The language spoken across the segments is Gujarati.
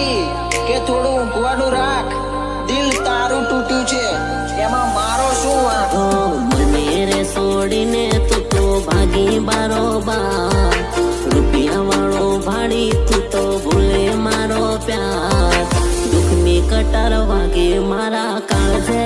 આપી કે થોડું ઊંઘવાનું રાખ. દિલ તારું તૂટ્યું છે. એમાં મારો શું વાંધો મને રે છોડીને તું તો ભાગી બારોબાર. રૂપિયા વાળો ભાડી તું તો ભૂલે મારો પ્યાર. દુઃખની કટાર વાગે મારા કાળજે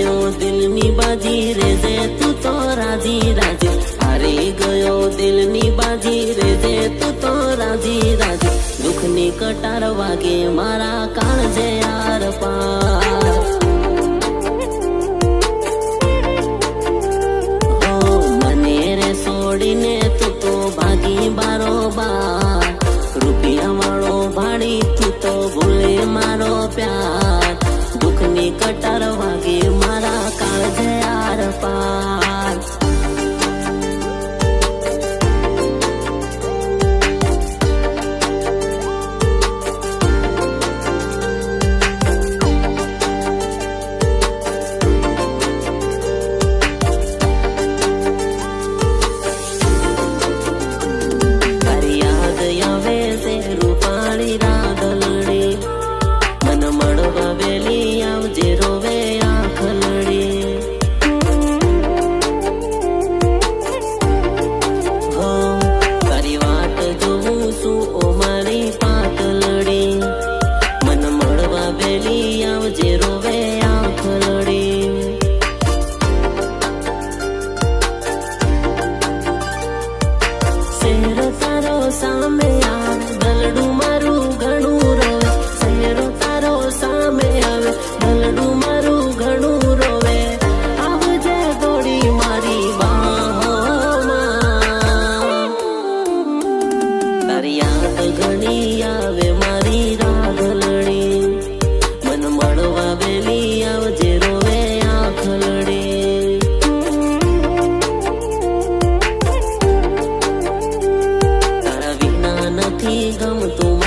ગયો દિલની બાજી રે જે તું તો રાજી રાજી. હારી ગયો દિલની બાજી રે જે તું તો રાજી રાજી. દુઃખની કટાર વાગે મારા કાળજે આર પાર. મને રે છોડીને તું ભાગી બારોબાર રૂપિયા વાળો ભાડી તું ભૂલે મારો પ્યાર. દુઃખની કટાર 他们都。